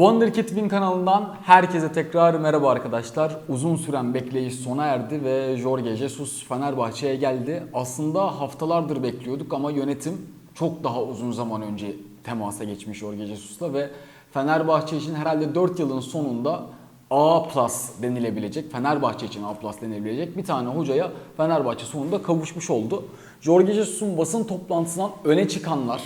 Wonderkid Win kanalından herkese tekrar merhaba arkadaşlar. Uzun süren bekleyiş sona erdi ve Jorge Jesus Fenerbahçe'ye geldi. Aslında haftalardır bekliyorduk ama yönetim çok daha uzun zaman önce temasa geçmiş Jorge Jesus'la ve Fenerbahçe için herhalde 4 yılın sonunda A plus denilebilecek, Fenerbahçe için A plus denilebilecek bir tane hocaya Fenerbahçe sonunda kavuşmuş oldu. Jorge Jesus'un basın toplantısından öne çıkanlar,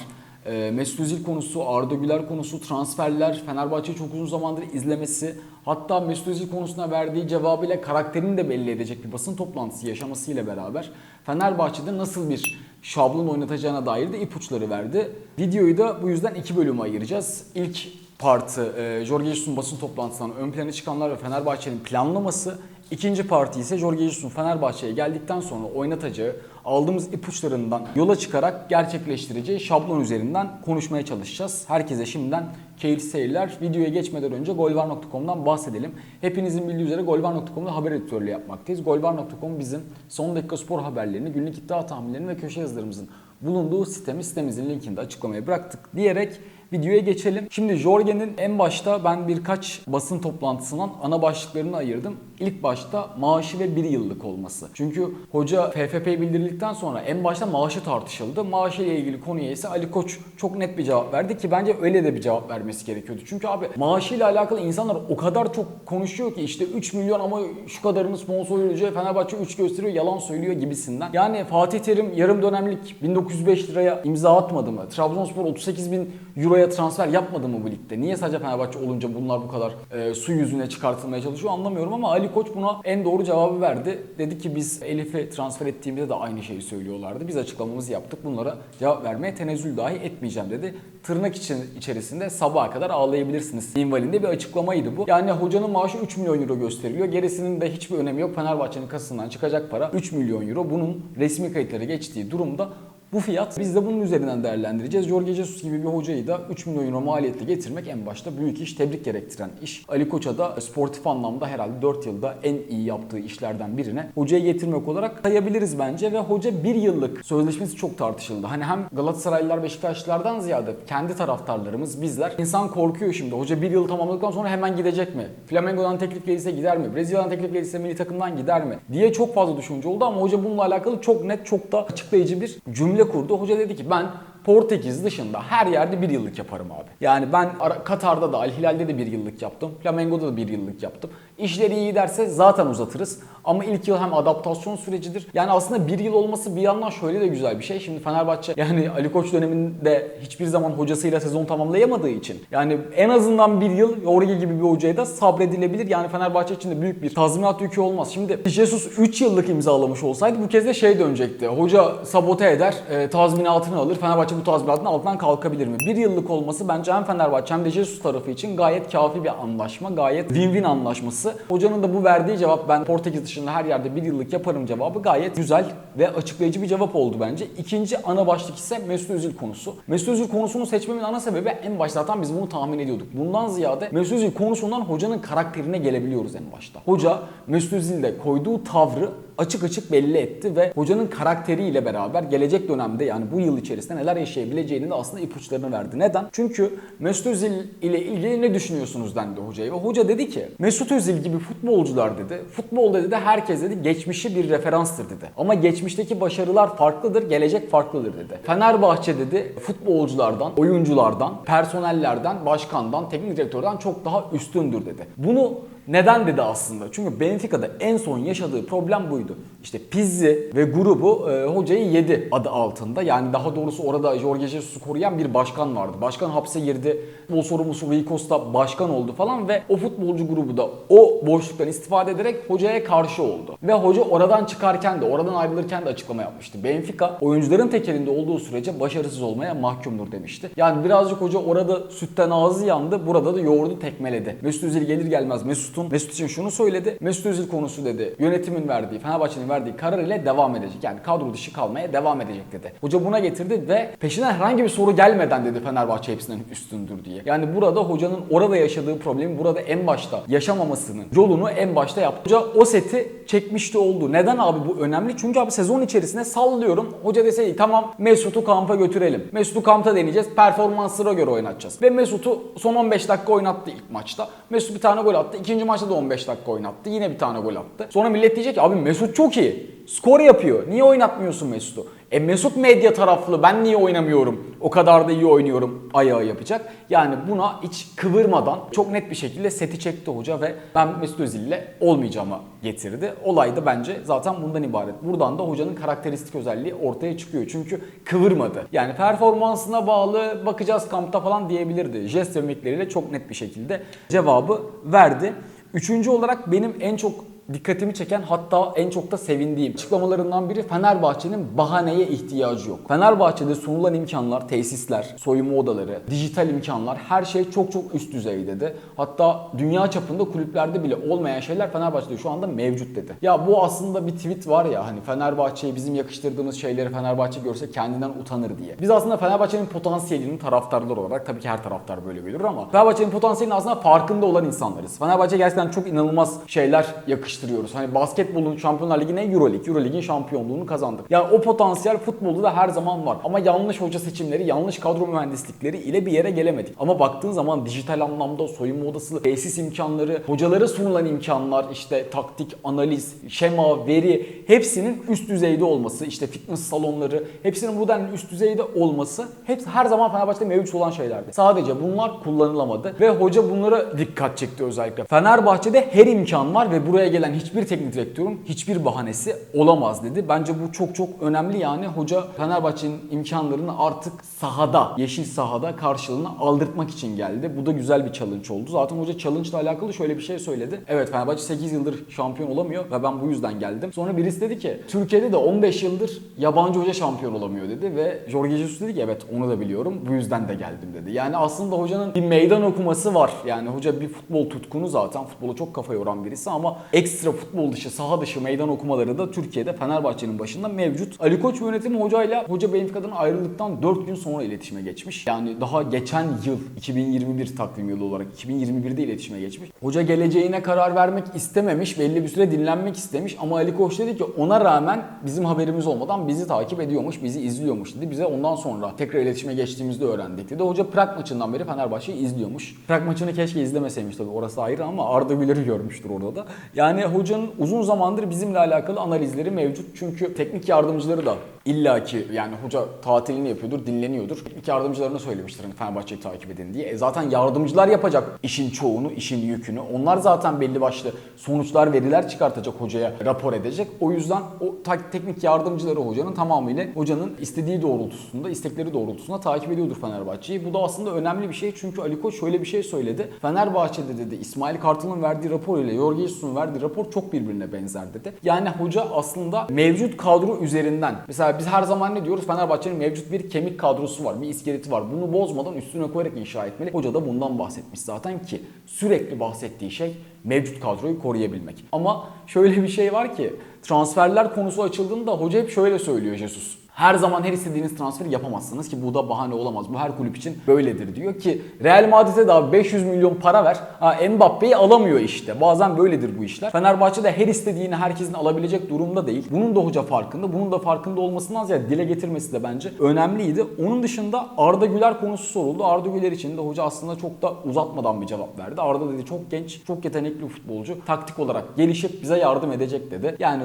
e, Mesut Özil konusu, Arda Güler konusu, transferler, Fenerbahçe çok uzun zamandır izlemesi, hatta Mesut Özil konusuna verdiği cevabıyla karakterini de belli edecek bir basın toplantısı yaşamasıyla beraber Fenerbahçe'de nasıl bir şablon oynatacağına dair de ipuçları verdi. Videoyu da bu yüzden iki bölüme ayıracağız. İlk partı e, Jorge Jesus'un basın toplantısından ön plana çıkanlar ve Fenerbahçe'nin planlaması. İkinci parti ise Jorge Jesus'un Fenerbahçe'ye geldikten sonra oynatacağı, aldığımız ipuçlarından yola çıkarak gerçekleştireceği şablon üzerinden konuşmaya çalışacağız. Herkese şimdiden keyifli seyirler. Videoya geçmeden önce golvar.com'dan bahsedelim. Hepinizin bildiği üzere golvar.com'da haber editörlüğü yapmaktayız. Golvar.com bizim son dakika spor haberlerini, günlük iddia tahminlerini ve köşe yazılarımızın bulunduğu sitemiz. Sitemizin linkini de açıklamaya bıraktık diyerek videoya geçelim. Şimdi Jorge'nin en başta ben birkaç basın toplantısından ana başlıklarını ayırdım. İlk başta maaşı ve bir yıllık olması. Çünkü hoca FFP bildirildikten sonra en başta maaşı tartışıldı. Maaşı ile ilgili konuya ise Ali Koç çok net bir cevap verdi ki bence öyle de bir cevap vermesi gerekiyordu. Çünkü abi maaşıyla alakalı insanlar o kadar çok konuşuyor ki işte 3 milyon ama şu kadarını sponsor veriyor. Fenerbahçe 3 gösteriyor yalan söylüyor gibisinden. Yani Fatih Terim yarım dönemlik 1905 liraya imza atmadı mı? Trabzonspor 38 bin euroya transfer yapmadı mı bu ligde? Niye sadece Fenerbahçe olunca bunlar bu kadar e, su yüzüne çıkartılmaya çalışıyor anlamıyorum ama Ali Koç buna en doğru cevabı verdi. Dedi ki biz Elif'i transfer ettiğimizde de aynı şeyi söylüyorlardı. Biz açıklamamızı yaptık. Bunlara cevap vermeye tenezzül dahi etmeyeceğim dedi. Tırnak için içerisinde sabaha kadar ağlayabilirsiniz. Minvalinde bir açıklamaydı bu. Yani hocanın maaşı 3 milyon euro gösteriliyor. Gerisinin de hiçbir önemi yok. Fenerbahçe'nin kasasından çıkacak para 3 milyon euro. Bunun resmi kayıtlara geçtiği durumda bu fiyat biz de bunun üzerinden değerlendireceğiz. Jorge Jesus gibi bir hocayı da 3 milyon euro maliyetle getirmek en başta büyük iş, tebrik gerektiren iş. Ali Koç'a da sportif anlamda herhalde 4 yılda en iyi yaptığı işlerden birine hocayı getirmek olarak sayabiliriz bence ve hoca 1 yıllık sözleşmesi çok tartışıldı. Hani hem Galatasaraylılar, Beşiktaşlılardan ziyade kendi taraftarlarımız, bizler insan korkuyor şimdi. Hoca 1 yıl tamamladıktan sonra hemen gidecek mi? Flamengo'dan teklif gelirse gider mi? Brezilya'dan teklif gelirse milli takımdan gider mi? diye çok fazla düşünce oldu ama hoca bununla alakalı çok net, çok da açıklayıcı bir cümle kurdu. Hoca dedi ki ben Portekiz dışında her yerde bir yıllık yaparım abi. Yani ben Katar'da da Al Hilal'de de bir yıllık yaptım. Flamengo'da da bir yıllık yaptım. İşleri iyi giderse zaten uzatırız. Ama ilk yıl hem adaptasyon sürecidir. Yani aslında bir yıl olması bir yandan şöyle de güzel bir şey. Şimdi Fenerbahçe yani Ali Koç döneminde hiçbir zaman hocasıyla sezon tamamlayamadığı için yani en azından bir yıl Jorge gibi bir hocaya da sabredilebilir. Yani Fenerbahçe için de büyük bir tazminat yükü olmaz. Şimdi Jesus 3 yıllık imzalamış olsaydı bu kez de şey dönecekti. Hoca sabote eder, e, tazminatını alır. Fenerbahçe bu tazminatın altından kalkabilir mi? Bir yıllık olması bence hem Fenerbahçe hem de Jesus tarafı için gayet kafi bir anlaşma. Gayet win-win anlaşması. Hocanın da bu verdiği cevap ben Portekiz dışında her yerde bir yıllık yaparım cevabı gayet güzel ve açıklayıcı bir cevap oldu bence. İkinci ana başlık ise Mesut Özil konusu. Mesut Özil konusunu seçmemin ana sebebi en başta zaten biz bunu tahmin ediyorduk. Bundan ziyade Mesut Özil konusundan hocanın karakterine gelebiliyoruz en başta. Hoca Mesut Özil'de koyduğu tavrı açık açık belli etti ve hocanın karakteriyle beraber gelecek dönemde yani bu yıl içerisinde neler yaşayabileceğini de aslında ipuçlarını verdi. Neden? Çünkü Mesut Özil ile ilgili ne düşünüyorsunuz dendi hocaya ve hoca dedi ki Mesut Özil gibi futbolcular dedi futbolda dedi herkes dedi geçmişi bir referanstır dedi. Ama geçmişteki başarılar farklıdır, gelecek farklıdır dedi. Fenerbahçe dedi futbolculardan, oyunculardan, personellerden, başkandan, teknik direktörden çok daha üstündür dedi. Bunu neden dedi aslında? Çünkü Benfica'da en son yaşadığı problem buydu. İşte Pizzi ve grubu e, hocayı yedi adı altında. Yani daha doğrusu orada Jorge Jesus'u koruyan bir başkan vardı. Başkan hapse girdi. Futbol sorumlusu Rui Costa başkan oldu falan ve o futbolcu grubu da o boşluktan istifade ederek hocaya karşı oldu. Ve hoca oradan çıkarken de oradan ayrılırken de açıklama yapmıştı. Benfica oyuncuların tekelinde olduğu sürece başarısız olmaya mahkumdur demişti. Yani birazcık hoca orada sütten ağzı yandı. Burada da yoğurdu tekmeledi. Mesut Özil gelir gelmez Mesut Mesut'un Mesut için şunu söyledi. Mesut Özil konusu dedi. Yönetimin verdiği, Fenerbahçe'nin verdiği karar ile devam edecek. Yani kadro dışı kalmaya devam edecek dedi. Hoca buna getirdi ve peşinden herhangi bir soru gelmeden dedi Fenerbahçe hepsinden üstündür diye. Yani burada hocanın orada yaşadığı problemi burada en başta yaşamamasının yolunu en başta yaptı. Hoca o seti çekmişti oldu. Neden abi bu önemli? Çünkü abi sezon içerisinde sallıyorum. Hoca deseydi tamam Mesut'u kampa götürelim. Mesut'u kampta deneyeceğiz. Performanslara göre oynatacağız. Ve Mesut'u son 15 dakika oynattı ilk maçta. Mesut bir tane gol attı. İkinci maçta da 15 dakika oynattı. Yine bir tane gol attı. Sonra millet diyecek ki abi Mesut çok iyi. Skor yapıyor. Niye oynatmıyorsun Mesut'u? E Mesut medya taraflı ben niye oynamıyorum? O kadar da iyi oynuyorum ayağı yapacak. Yani buna hiç kıvırmadan çok net bir şekilde seti çekti hoca ve ben Mesut Özil ile olmayacağımı getirdi. Olay da bence zaten bundan ibaret. Buradan da hocanın karakteristik özelliği ortaya çıkıyor. Çünkü kıvırmadı. Yani performansına bağlı bakacağız kampta falan diyebilirdi. Jest ve çok net bir şekilde cevabı verdi. Üçüncü olarak benim en çok dikkatimi çeken hatta en çok da sevindiğim açıklamalarından biri Fenerbahçe'nin bahaneye ihtiyacı yok. Fenerbahçe'de sunulan imkanlar, tesisler, soyunma odaları, dijital imkanlar her şey çok çok üst düzey dedi. Hatta dünya çapında kulüplerde bile olmayan şeyler Fenerbahçe'de şu anda mevcut dedi. Ya bu aslında bir tweet var ya hani Fenerbahçe'ye bizim yakıştırdığımız şeyleri Fenerbahçe görse kendinden utanır diye. Biz aslında Fenerbahçe'nin potansiyelinin taraftarları olarak tabii ki her taraftar böyle görür ama Fenerbahçe'nin potansiyelinin aslında farkında olan insanlarız. Fenerbahçe gerçekten çok inanılmaz şeyler yakıştırıyoruz. Hani basketbolun Şampiyonlar Ligi ne? Euroleague. Euroleague'in şampiyonluğunu kazandık. Yani o potansiyel futbolda da her zaman var. Ama yanlış hoca seçimleri, yanlış kadro mühendislikleri ile bir yere gelemedik. Ama baktığın zaman dijital anlamda soyunma odası, tesis imkanları, hocalara sunulan imkanlar, işte taktik, analiz, şema, veri hepsinin üst düzeyde olması, işte fitness salonları, hepsinin bu denli üst düzeyde olması hepsi her zaman Fenerbahçe'de mevcut olan şeylerdi. Sadece bunlar kullanılamadı ve hoca bunlara dikkat çekti özellikle. Fenerbahçe'de her imkan var ve buraya gelen hiçbir teknik direktörün hiçbir bahanesi olamaz dedi. Bence bu çok çok önemli yani hoca Fenerbahçe'nin imkanlarını artık sahada, yeşil sahada karşılığını aldırtmak için geldi. Bu da güzel bir challenge oldu. Zaten hoca challenge ile alakalı şöyle bir şey söyledi. Evet Fenerbahçe 8 yıldır şampiyon olamıyor ve ben bu yüzden geldim. Sonra birisi dedi ki Türkiye'de de 15 yıldır yabancı hoca şampiyon olamıyor dedi ve Jorge Jesus dedi ki evet onu da biliyorum bu yüzden de geldim dedi. Yani aslında hocanın bir meydan okuması var. Yani hoca bir futbol tutkunu zaten futbola çok kafa yoran birisi ama ekstra futbol dışı, saha dışı meydan okumaları da Türkiye'de Fenerbahçe'nin başında mevcut. Ali Koç yönetimi hocayla hoca Benfica'dan ayrıldıktan 4 gün sonra iletişime geçmiş. Yani daha geçen yıl 2021 takvim yılı olarak 2021'de iletişime geçmiş. Hoca geleceğine karar vermek istememiş, belli bir süre dinlenmek istemiş ama Ali Koç dedi ki ona rağmen bizim haberimiz olmadan bizi takip ediyormuş, bizi izliyormuş dedi. Bize ondan sonra tekrar iletişime geçtiğimizde öğrendik dedi. Hoca Prag maçından beri Fenerbahçe'yi izliyormuş. Prag maçını keşke izlemeseymiş tabii orası ayrı ama Arda Güler'i görmüştür orada da. Yani hocanın uzun zamandır bizimle alakalı analizleri mevcut. Çünkü teknik yardımcıları da illaki yani hoca tatilini yapıyordur, dinleniyordur. Teknik yardımcılarına söylemiştir hani Fenerbahçe'yi takip edin diye. E zaten yardımcılar yapacak işin çoğunu, işin yükünü. Onlar zaten belli başlı sonuçlar, veriler çıkartacak hocaya, rapor edecek. O yüzden o teknik yardımcıları hocanın tamamıyla hocanın istediği doğrultusunda, istekleri doğrultusunda takip ediyordur Fenerbahçe'yi. Bu da aslında önemli bir şey çünkü Ali Koç şöyle bir şey söyledi. Fenerbahçe'de dedi İsmail Kartal'ın verdiği rapor ile Jorge Jesus'un verdiği rapor çok birbirine benzer dedi. Yani hoca aslında mevcut kadro üzerinden mesela biz her zaman ne diyoruz? Fenerbahçe'nin mevcut bir kemik kadrosu var, bir iskeleti var. Bunu bozmadan üstüne koyarak inşa etmeli. Hoca da bundan bahsetmiş zaten ki sürekli bahsettiği şey mevcut kadroyu koruyabilmek. Ama şöyle bir şey var ki transferler konusu açıldığında hoca hep şöyle söylüyor Jesus. Her zaman her istediğiniz transferi yapamazsınız ki bu da bahane olamaz. Bu her kulüp için böyledir diyor ki Real Madrid'e daha 500 milyon para ver. Ha, Mbappe'yi alamıyor işte. Bazen böyledir bu işler. Fenerbahçe de her istediğini herkesin alabilecek durumda değil. Bunun da hoca farkında. Bunun da farkında olmasından ziyade dile getirmesi de bence önemliydi. Onun dışında Arda Güler konusu soruldu. Arda Güler için de hoca aslında çok da uzatmadan bir cevap verdi. Arda dedi çok genç, çok yetenekli futbolcu. Taktik olarak gelişip bize yardım edecek dedi. Yani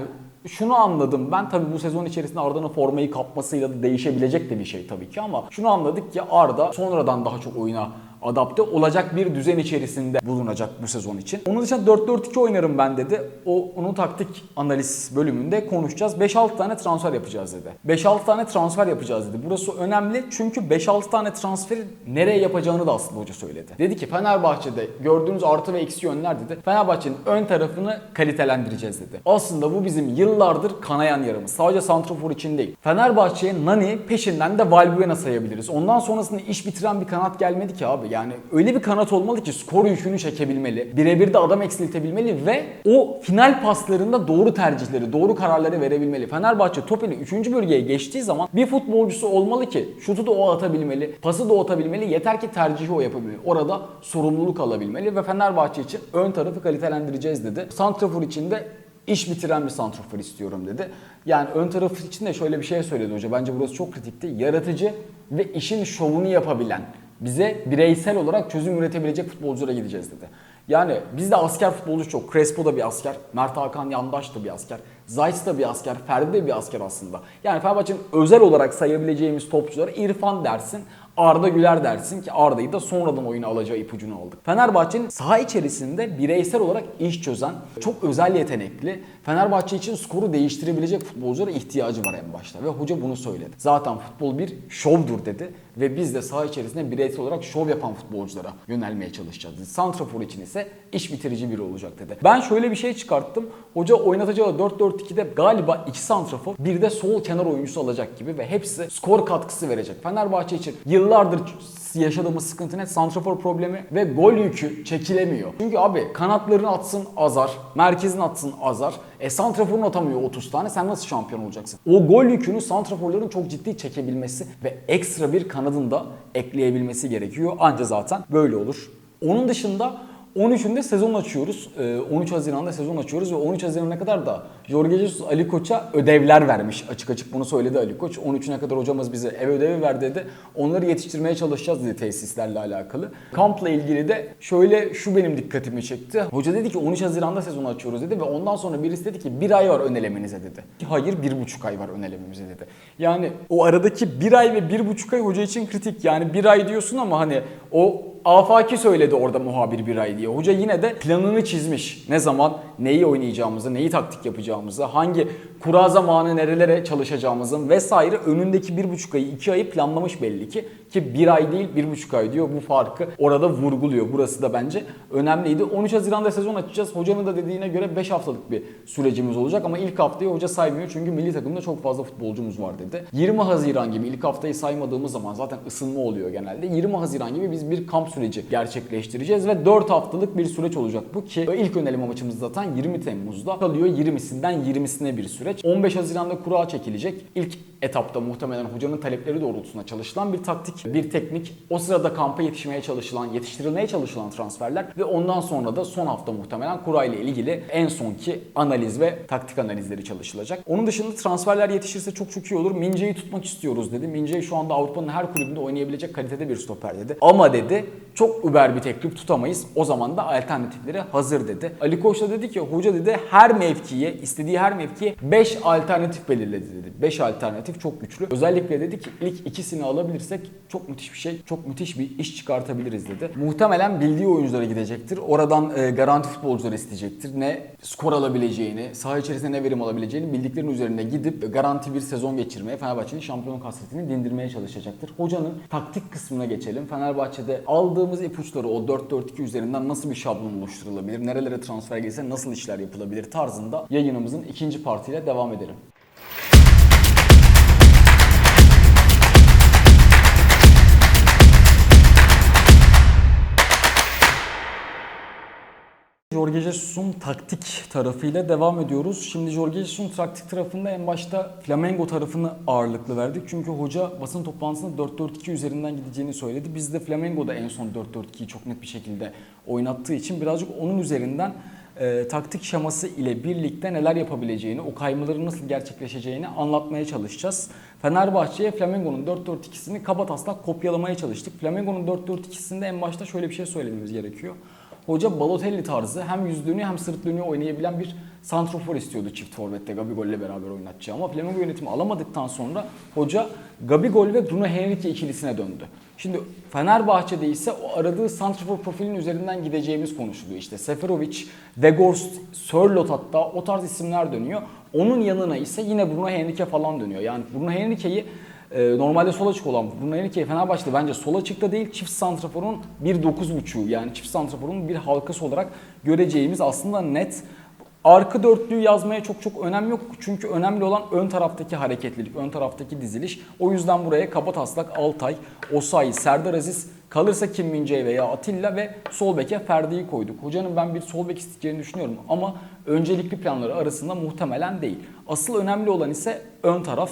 şunu anladım. Ben tabii bu sezon içerisinde Arda'nın formayı kapmasıyla da değişebilecek de bir şey tabii ki ama şunu anladık ki Arda sonradan daha çok oyuna adapte olacak bir düzen içerisinde bulunacak bu sezon için. Onun dışında 4-4-2 oynarım ben dedi. O onun taktik analiz bölümünde konuşacağız. 5-6 tane transfer yapacağız dedi. 5-6 tane transfer yapacağız dedi. Burası önemli çünkü 5-6 tane transferi nereye yapacağını da aslında hoca söyledi. Dedi ki Fenerbahçe'de gördüğünüz artı ve eksi yönler dedi. Fenerbahçe'nin ön tarafını kalitelendireceğiz dedi. Aslında bu bizim yıllardır kanayan yaramız. Sadece santrafor için değil. Fenerbahçe'ye Nani peşinden de Valbuena sayabiliriz. Ondan sonrasında iş bitiren bir kanat gelmedi ki abi. Yani öyle bir kanat olmalı ki skor yükünü çekebilmeli. Birebir de adam eksiltebilmeli ve o final paslarında doğru tercihleri, doğru kararları verebilmeli. Fenerbahçe top ile 3. bölgeye geçtiği zaman bir futbolcusu olmalı ki şutu da o atabilmeli, pası da o atabilmeli. Yeter ki tercihi o yapabilmeli. Orada sorumluluk alabilmeli ve Fenerbahçe için ön tarafı kalitelendireceğiz dedi. Santrafor için de iş bitiren bir santrafor istiyorum dedi. Yani ön tarafı için de şöyle bir şey söyledi hoca. Bence burası çok kritikti. Yaratıcı ve işin şovunu yapabilen, bize bireysel olarak çözüm üretebilecek futbolculara gideceğiz dedi. Yani bizde asker futbolcu çok. Crespo da bir asker, Mert Hakan Yandaş da bir asker, Zayt da bir asker, Ferdi de bir asker aslında. Yani Fenerbahçe'nin özel olarak sayabileceğimiz topçulara İrfan dersin, Arda Güler dersin ki Arda'yı da sonradan oyuna alacağı ipucunu aldık. Fenerbahçe'nin saha içerisinde bireysel olarak iş çözen, çok özel yetenekli, Fenerbahçe için skoru değiştirebilecek futbolculara ihtiyacı var en başta ve hoca bunu söyledi. Zaten futbol bir şovdur dedi ve biz de saha içerisinde bireysel olarak şov yapan futbolculara yönelmeye çalışacağız. Santrafor için ise iş bitirici biri olacak dedi. Ben şöyle bir şey çıkarttım. Hoca oynatacağı 4-4-2'de galiba 2 santrafor bir de sol kenar oyuncusu alacak gibi ve hepsi skor katkısı verecek. Fenerbahçe için yıllardır yaşadığımız sıkıntı ne? Santrafor problemi ve gol yükü çekilemiyor. Çünkü abi kanatlarını atsın azar, merkezin atsın azar. E santraforun atamıyor 30 tane sen nasıl şampiyon olacaksın? O gol yükünü santraforların çok ciddi çekebilmesi ve ekstra bir kanadın da ekleyebilmesi gerekiyor. Anca zaten böyle olur. Onun dışında 13'ünde sezon açıyoruz. Ee, 13 Haziran'da sezon açıyoruz ve 13 Haziran'a kadar da Jorge Jesus Ali Koç'a ödevler vermiş. Açık açık bunu söyledi Ali Koç. 13'üne kadar hocamız bize ev ödevi ver dedi. Onları yetiştirmeye çalışacağız dedi tesislerle alakalı. Kampla ilgili de şöyle şu benim dikkatimi çekti. Hoca dedi ki 13 Haziran'da sezon açıyoruz dedi ve ondan sonra birisi dedi ki bir ay var önelemenize dedi. Hayır bir buçuk ay var önelememize dedi. Yani o aradaki bir ay ve bir buçuk ay hoca için kritik. Yani bir ay diyorsun ama hani o afaki söyledi orada muhabir bir ay diye. Hoca yine de planını çizmiş. Ne zaman neyi oynayacağımızı, neyi taktik yapacağımızı, hangi kura zamanı nerelere çalışacağımızın vesaire önündeki bir buçuk ayı, iki ayı planlamış belli ki. Ki bir ay değil bir buçuk ay diyor. Bu farkı orada vurguluyor. Burası da bence önemliydi. 13 Haziran'da sezon açacağız. Hocanın da dediğine göre 5 haftalık bir sürecimiz olacak ama ilk haftayı hoca saymıyor çünkü milli takımda çok fazla futbolcumuz var dedi. 20 Haziran gibi ilk haftayı saymadığımız zaman zaten ısınma oluyor genelde. 20 Haziran gibi biz bir kamp gerçekleştireceğiz ve 4 haftalık bir süreç olacak bu ki ilk öneleme maçımız zaten 20 Temmuz'da kalıyor 20'sinden 20'sine bir süreç. 15 Haziran'da kura çekilecek. İlk etapta muhtemelen hocanın talepleri doğrultusunda çalışılan bir taktik, bir teknik. O sırada kampa yetişmeye çalışılan, yetiştirilmeye çalışılan transferler ve ondan sonra da son hafta muhtemelen kura ile ilgili en sonki analiz ve taktik analizleri çalışılacak. Onun dışında transferler yetişirse çok çok iyi olur. Mince'yi tutmak istiyoruz dedi. Mince şu anda Avrupa'nın her kulübünde oynayabilecek kalitede bir stoper dedi. Ama dedi çok über bir teklif tutamayız. O zaman da alternatifleri hazır dedi. Ali Koç da dedi ki hoca dedi her mevkiye, istediği her mevkiye 5 alternatif belirledi dedi. 5 alternatif çok güçlü. Özellikle dedi ki ilk ikisini alabilirsek çok müthiş bir şey, çok müthiş bir iş çıkartabiliriz dedi. Muhtemelen bildiği oyunculara gidecektir. Oradan e, garanti futbolcular isteyecektir. Ne skor alabileceğini, saha içerisinde ne verim alabileceğini bildiklerinin üzerine gidip garanti bir sezon geçirmeye, Fenerbahçe'nin şampiyonluk hasretini dindirmeye çalışacaktır. Hocanın taktik kısmına geçelim. Fenerbahçe'de aldığımız ipuçları o 4-4-2 üzerinden nasıl bir şablon oluşturulabilir, nerelere transfer gelirse nasıl işler yapılabilir tarzında yayınımızın ikinci partiyle devam edelim. Jorge Jesus'un taktik tarafıyla devam ediyoruz. Şimdi Jorge Jesus'un taktik tarafında en başta Flamengo tarafını ağırlıklı verdik. Çünkü hoca basın toplantısında 4-4-2 üzerinden gideceğini söyledi. Biz de Flamengo'da en son 4-4-2'yi çok net bir şekilde oynattığı için birazcık onun üzerinden e, taktik şeması ile birlikte neler yapabileceğini, o kaymaların nasıl gerçekleşeceğini anlatmaya çalışacağız. Fenerbahçe'ye Flamengo'nun 4-4-2'sini kaba taslak kopyalamaya çalıştık. Flamengo'nun 4-4-2'sinde en başta şöyle bir şey söylememiz gerekiyor. Hoca Balotelli tarzı hem yüz dönüyor hem sırt dönüyor oynayabilen bir santrofor istiyordu çift forvette Gabigol ile beraber oynatacağı ama Flamengo yönetimi alamadıktan sonra hoca Gabigol ve Bruno Henrique ikilisine döndü. Şimdi Fenerbahçe'de ise o aradığı santrofor profilinin üzerinden gideceğimiz konuşuluyor. İşte Seferovic, Weghorst, Sörloth hatta o tarz isimler dönüyor. Onun yanına ise yine Bruno Henrique falan dönüyor. Yani Bruno Henrique'yi e, normalde sol açık olan Bruno Henrique Fenerbahçe'de bence sol açıkta değil çift santraforun bir 9.5'u yani çift santraforun bir halkası olarak göreceğimiz aslında net Arka dörtlüyü yazmaya çok çok önem yok. Çünkü önemli olan ön taraftaki hareketlilik, ön taraftaki diziliş. O yüzden buraya kaba taslak Altay, Osayi, Serdar Aziz Kalırsa Kim Min-jae veya Atilla ve sol beke Ferdi'yi koyduk. Hocanın ben bir sol bek isteyeceğini düşünüyorum ama öncelikli planları arasında muhtemelen değil. Asıl önemli olan ise ön taraf.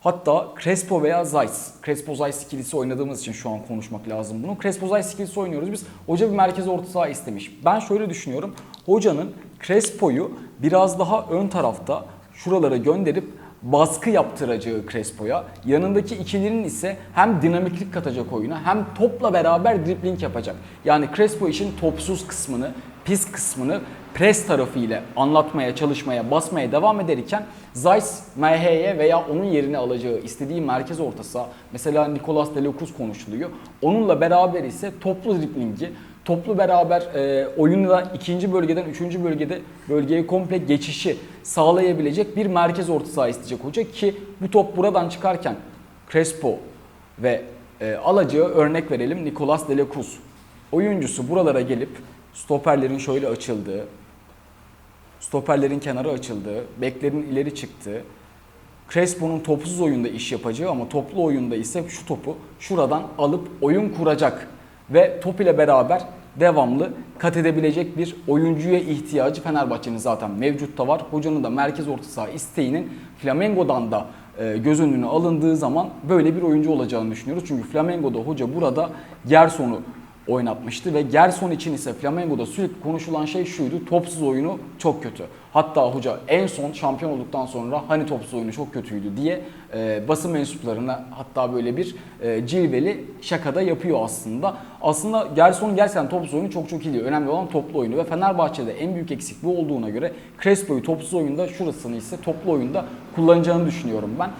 Hatta Crespo veya Zeiss. Crespo Zeiss ikilisi oynadığımız için şu an konuşmak lazım bunu. Crespo Zeiss ikilisi oynuyoruz biz. Hoca bir merkez orta saha istemiş. Ben şöyle düşünüyorum. Hocanın Crespo'yu biraz daha ön tarafta şuralara gönderip baskı yaptıracağı Crespo'ya. Yanındaki ikilinin ise hem dinamiklik katacak oyuna hem topla beraber dribling yapacak. Yani Crespo için topsuz kısmını, pis kısmını pres tarafı ile anlatmaya, çalışmaya, basmaya devam ederken Zeiss, MH'ye veya onun yerini alacağı istediği merkez orta saha, mesela Nicolas Delacruz konuşuluyor. Onunla beraber ise toplu driblingi, toplu beraber e, oyunda ikinci bölgeden üçüncü bölgede bölgeye komple geçişi sağlayabilecek bir merkez orta saha isteyecek hoca ki bu top buradan çıkarken Crespo ve e, alacağı örnek verelim Nicolas Delacruz. Oyuncusu buralara gelip stoperlerin şöyle açıldığı, stoperlerin kenarı açıldığı, beklerin ileri çıktığı, Crespo'nun topsuz oyunda iş yapacağı ama toplu oyunda ise şu topu şuradan alıp oyun kuracak ve top ile beraber devamlı kat edebilecek bir oyuncuya ihtiyacı Fenerbahçe'nin zaten mevcutta var. Hocanın da merkez orta saha isteğinin Flamengo'dan da e, göz önüne alındığı zaman böyle bir oyuncu olacağını düşünüyoruz. Çünkü Flamengo'da hoca burada Gerson'u oynatmıştı ve Gerson için ise Flamengo'da sürekli konuşulan şey şuydu. Topsuz oyunu çok kötü. Hatta hoca en son şampiyon olduktan sonra hani topsuz oyunu çok kötüydü diye e, basın mensuplarına hatta böyle bir e, cilveli şakada yapıyor aslında. Aslında Gerson gerçekten topsuz oyunu çok çok iyi değil. Önemli olan toplu oyunu ve Fenerbahçe'de en büyük eksik bu olduğuna göre Crespo'yu topsuz oyunda şurasını ise toplu oyunda kullanacağını düşünüyorum ben.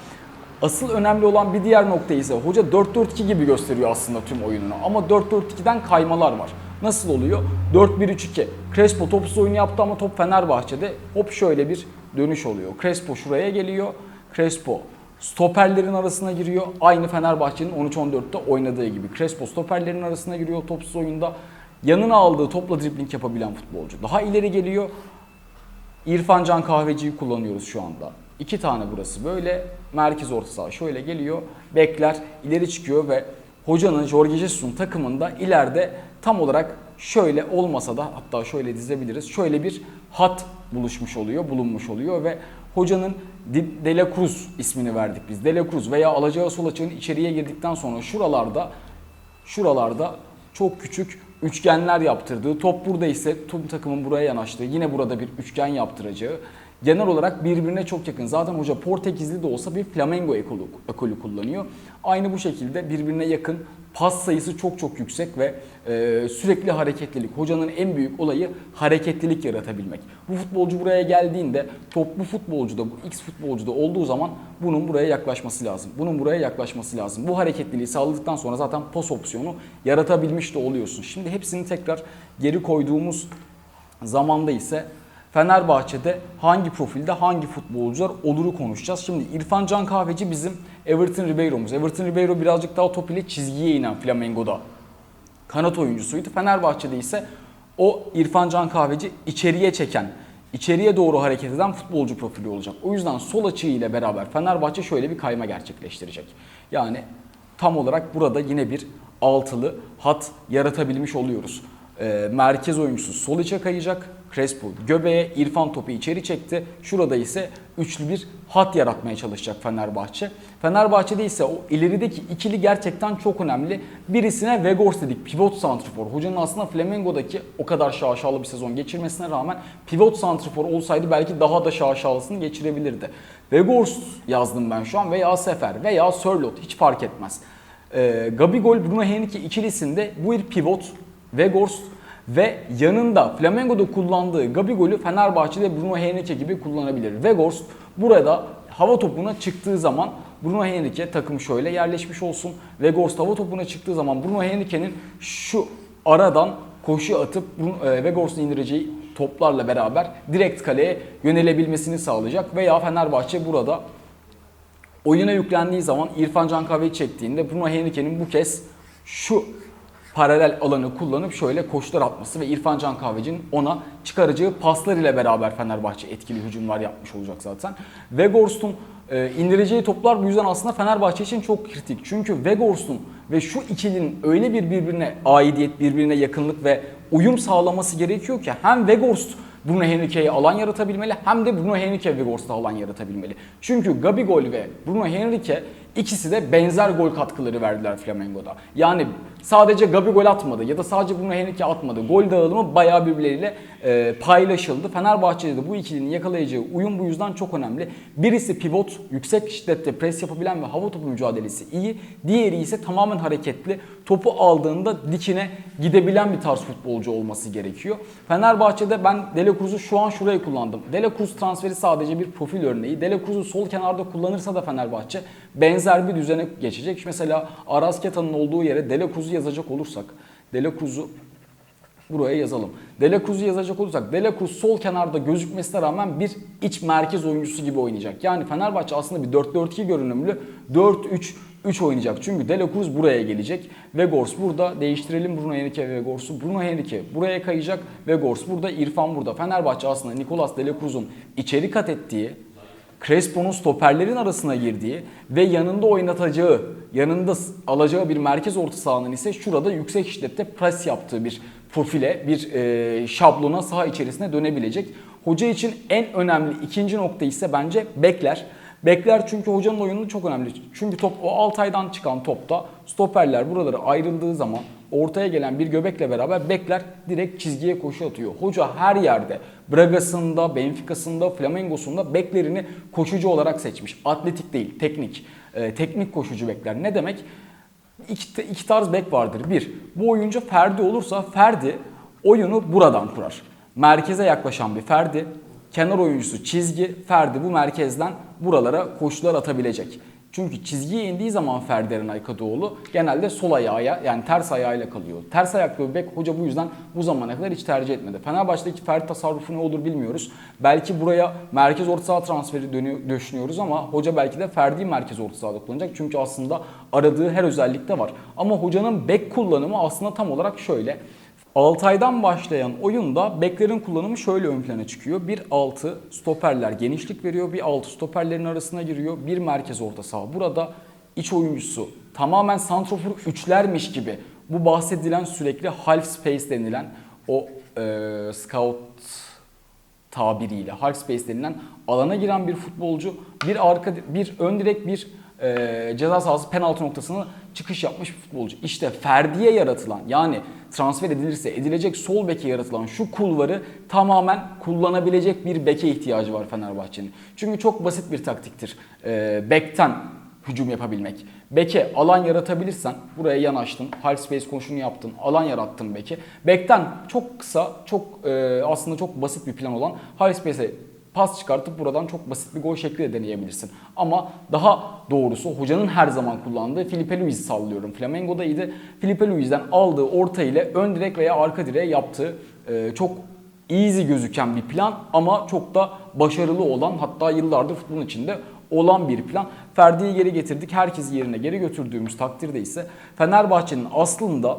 Asıl önemli olan bir diğer nokta ise hoca 4-4-2 gibi gösteriyor aslında tüm oyununu. Ama 4-4-2'den kaymalar var. Nasıl oluyor? 4-1-3-2. Crespo topsuz oyunu yaptı ama top Fenerbahçe'de hop şöyle bir dönüş oluyor. Crespo şuraya geliyor. Crespo stoperlerin arasına giriyor. Aynı Fenerbahçe'nin 13-14'te oynadığı gibi. Crespo stoperlerin arasına giriyor topsuz oyunda. Yanına aldığı topla dribling yapabilen futbolcu. Daha ileri geliyor. İrfan Can Kahveci'yi kullanıyoruz şu anda. İki tane burası böyle. Merkez orta saha şöyle geliyor. Bekler ileri çıkıyor ve hocanın Jorge Jesus'un takımında ileride tam olarak şöyle olmasa da hatta şöyle dizebiliriz. Şöyle bir hat buluşmuş oluyor, bulunmuş oluyor ve hocanın Di- De La Cruz ismini verdik biz. De La Cruz veya alacağı sol açığın içeriye girdikten sonra şuralarda şuralarda çok küçük üçgenler yaptırdığı, top burada ise tüm takımın buraya yanaştığı, yine burada bir üçgen yaptıracağı, genel olarak birbirine çok yakın. Zaten hoca Portekizli de olsa bir Flamengo ekolü, ekolü kullanıyor. Aynı bu şekilde birbirine yakın, pas sayısı çok çok yüksek ve e, sürekli hareketlilik. Hocanın en büyük olayı hareketlilik yaratabilmek. Bu futbolcu buraya geldiğinde top bu futbolcuda, bu X futbolcuda olduğu zaman bunun buraya yaklaşması lazım. Bunun buraya yaklaşması lazım. Bu hareketliliği sağladıktan sonra zaten pas opsiyonu yaratabilmiş de oluyorsun. Şimdi hepsini tekrar geri koyduğumuz zamanda ise Fenerbahçe'de hangi profilde hangi futbolcular oluru konuşacağız. Şimdi İrfan Can Kahveci bizim Everton Ribeiro'muz. Everton Ribeiro birazcık daha top ile çizgiye inen Flamengo'da kanat oyuncusuydu. Fenerbahçe'de ise o İrfan Can Kahveci içeriye çeken, içeriye doğru hareket eden futbolcu profili olacak. O yüzden sol açığı ile beraber Fenerbahçe şöyle bir kayma gerçekleştirecek. Yani tam olarak burada yine bir altılı hat yaratabilmiş oluyoruz. Ee, merkez oyuncusu sol içe kayacak. Crespo göbeğe, İrfan topu içeri çekti. Şurada ise üçlü bir hat yaratmaya çalışacak Fenerbahçe. Fenerbahçe'de ise o ilerideki ikili gerçekten çok önemli. Birisine Vegors dedik, pivot santrifor. Hocanın aslında Flamengo'daki o kadar şaşalı bir sezon geçirmesine rağmen pivot santrifor olsaydı belki daha da şaşalısını geçirebilirdi. Vegors yazdım ben şu an veya Sefer veya Sörlot hiç fark etmez. Ee, Gabigol Bruno Henrique ikilisinde bu bir pivot Vegors ve yanında Flamengo'da kullandığı Gabigol'ü Fenerbahçe'de Bruno Henrique gibi kullanabilir. Vegors burada hava topuna çıktığı zaman Bruno Henrique takım şöyle yerleşmiş olsun. Vegors hava topuna çıktığı zaman Bruno Henrique'nin şu aradan koşu atıp Bruno- e, indireceği toplarla beraber direkt kaleye yönelebilmesini sağlayacak. Veya Fenerbahçe burada oyuna yüklendiği zaman İrfan Can Kahve'yi çektiğinde Bruno Henrique'nin bu kez şu paralel alanı kullanıp şöyle koşular atması ve İrfan Can Kahveci'nin ona çıkaracağı paslar ile beraber Fenerbahçe etkili hücumlar yapmış olacak zaten. Vegors'un e, indireceği toplar bu yüzden aslında Fenerbahçe için çok kritik. Çünkü Vegors'un Ve şu ikilinin öyle bir birbirine aidiyet, birbirine yakınlık ve uyum sağlaması gerekiyor ki hem Weghorst Bruno Henrique'ye alan yaratabilmeli hem de Bruno Henrique Weghorst'a alan yaratabilmeli. Çünkü Gabigol ve Bruno Henrique ikisi de benzer gol katkıları verdiler Flamengo'da. Yani sadece Gabigol atmadı ya da sadece Bruno Henrique atmadı. Gol dağılımı bayağı birbirleriyle e, paylaşıldı. Fenerbahçe'de de bu ikilinin yakalayacağı uyum bu yüzden çok önemli. Birisi pivot, yüksek şiddette pres yapabilen ve hava topu mücadelesi iyi. Diğeri ise tamamen hareketli. Topu aldığında dikine gidebilen bir tarz futbolcu olması gerekiyor. Fenerbahçe'de ben Dele şu an şuraya kullandım. Dele transferi sadece bir profil örneği. Dele sol kenarda kullanırsa da Fenerbahçe benzer bir düzene geçecek. Mesela Arazketa'nın olduğu yere Dele Cruz'u yazacak olursak Dele Cruz'u buraya yazalım. Dele Cruz'u yazacak olursak Dele Cruz sol kenarda gözükmesine rağmen bir iç merkez oyuncusu gibi oynayacak. Yani Fenerbahçe aslında bir 4-4-2 görünümlü 4-3 3 oynayacak. Çünkü Dele Cruz buraya gelecek. Vegors burada. Değiştirelim Bruno Henrique ve Vegors'u. Bruno Henrique buraya kayacak. Vegors burada. İrfan burada. Fenerbahçe aslında Nicolas Dele Cruz'un içeri kat ettiği Crespo'nun stoperlerin arasına girdiği ve yanında oynatacağı, yanında alacağı bir merkez orta sahanın ise şurada yüksek şiddette pres yaptığı bir profile, bir e, şablona saha içerisine dönebilecek. Hoca için en önemli ikinci nokta ise bence bekler. Bekler çünkü hocanın oyunu çok önemli. Çünkü top o Altay'dan çıkan topta stoperler buraları ayrıldığı zaman ortaya gelen bir göbekle beraber bekler direkt çizgiye koşu atıyor. Hoca her yerde Braga'sında, Benfica'sında, Flamengo'sunda beklerini koşucu olarak seçmiş. Atletik değil, teknik. Ee, teknik koşucu bekler. Ne demek? İki, iki tarz bek vardır. Bir, bu oyuncu Ferdi olursa Ferdi oyunu buradan kurar. Merkeze yaklaşan bir Ferdi, kenar oyuncusu çizgi, Ferdi bu merkezden buralara koşular atabilecek. Çünkü çizgiye indiği zaman Ferdi Eren Aykadoğlu genelde sol ayağa yani ters ayağıyla kalıyor. Ters ayaklı bir bek hoca bu yüzden bu zamana kadar hiç tercih etmedi. Fenerbahçe'deki Ferdi tasarrufu ne olur bilmiyoruz. Belki buraya merkez orta saha transferi düşünüyoruz ama hoca belki de Ferdi'yi merkez orta sahada kullanacak. Çünkü aslında aradığı her özellikte var. Ama hocanın bek kullanımı aslında tam olarak şöyle. Altay'dan başlayan oyunda beklerin kullanımı şöyle ön plana çıkıyor. Bir altı stoperler genişlik veriyor. Bir altı stoperlerin arasına giriyor. Bir merkez orta saha. Burada iç oyuncusu tamamen santrofor üçlermiş gibi bu bahsedilen sürekli half space denilen o e, scout tabiriyle half space denilen alana giren bir futbolcu bir arka bir ön direk bir e, ceza sahası penaltı noktasına çıkış yapmış bir futbolcu. İşte Ferdi'ye yaratılan yani transfer edilirse edilecek sol beke yaratılan şu kulvarı tamamen kullanabilecek bir beke ihtiyacı var Fenerbahçe'nin. Çünkü çok basit bir taktiktir. E, bekten hücum yapabilmek. Beke alan yaratabilirsen buraya yanaştın, half space koşunu yaptın, alan yarattın beke. Bekten çok kısa, çok e, aslında çok basit bir plan olan half space'e pas çıkartıp buradan çok basit bir gol şekli de deneyebilirsin. Ama daha doğrusu hocanın her zaman kullandığı Filipe Luis'i sallıyorum. Flamengo'da iyiydi. Filipe Luis'den aldığı orta ile ön direk veya arka direğe yaptığı e, çok easy gözüken bir plan ama çok da başarılı olan hatta yıllardır futbolun içinde olan bir plan. Ferdi'yi geri getirdik. Herkesi yerine geri götürdüğümüz takdirde ise Fenerbahçe'nin aslında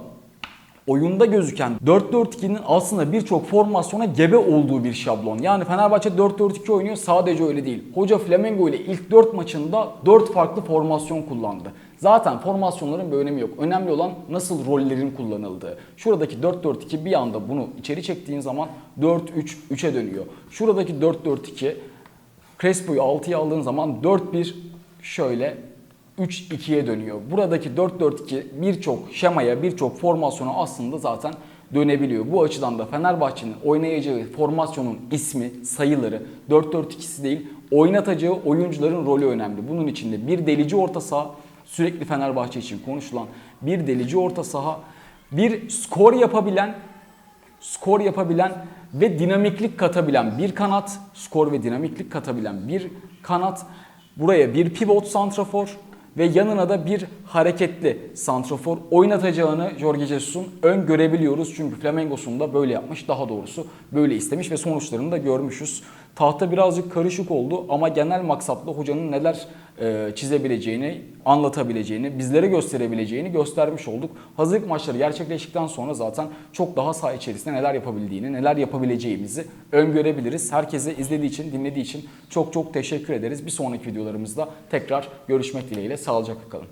oyunda gözüken 4-4-2'nin aslında birçok formasyona gebe olduğu bir şablon. Yani Fenerbahçe 4-4-2 oynuyor sadece öyle değil. Hoca Flamengo ile ilk 4 maçında 4 farklı formasyon kullandı. Zaten formasyonların bir önemi yok. Önemli olan nasıl rollerin kullanıldığı. Şuradaki 4-4-2 bir anda bunu içeri çektiğin zaman 4-3-3'e dönüyor. Şuradaki 4-4-2 Crespo'yu 6'ya aldığın zaman 4-1 şöyle 3-2'ye dönüyor. Buradaki 4-4-2 birçok şemaya, birçok formasyona aslında zaten dönebiliyor. Bu açıdan da Fenerbahçe'nin oynayacağı formasyonun ismi, sayıları 4-4-2'si değil, oynatacağı oyuncuların rolü önemli. Bunun içinde bir delici orta saha, sürekli Fenerbahçe için konuşulan bir delici orta saha, bir skor yapabilen, skor yapabilen ve dinamiklik katabilen bir kanat, skor ve dinamiklik katabilen bir kanat, buraya bir pivot santrafor, ve yanına da bir hareketli santrofor oynatacağını Jorge Jesus'un öngörebiliyoruz. Çünkü Flamengo'sun da böyle yapmış. Daha doğrusu böyle istemiş ve sonuçlarını da görmüşüz. Tahta birazcık karışık oldu ama genel maksatlı hocanın neler e, çizebileceğini, anlatabileceğini, bizlere gösterebileceğini göstermiş olduk. Hazırlık maçları gerçekleştikten sonra zaten çok daha saha içerisinde neler yapabildiğini, neler yapabileceğimizi öngörebiliriz. Herkese izlediği için, dinlediği için çok çok teşekkür ederiz. Bir sonraki videolarımızda tekrar görüşmek dileğiyle. Sağlıcakla kalın.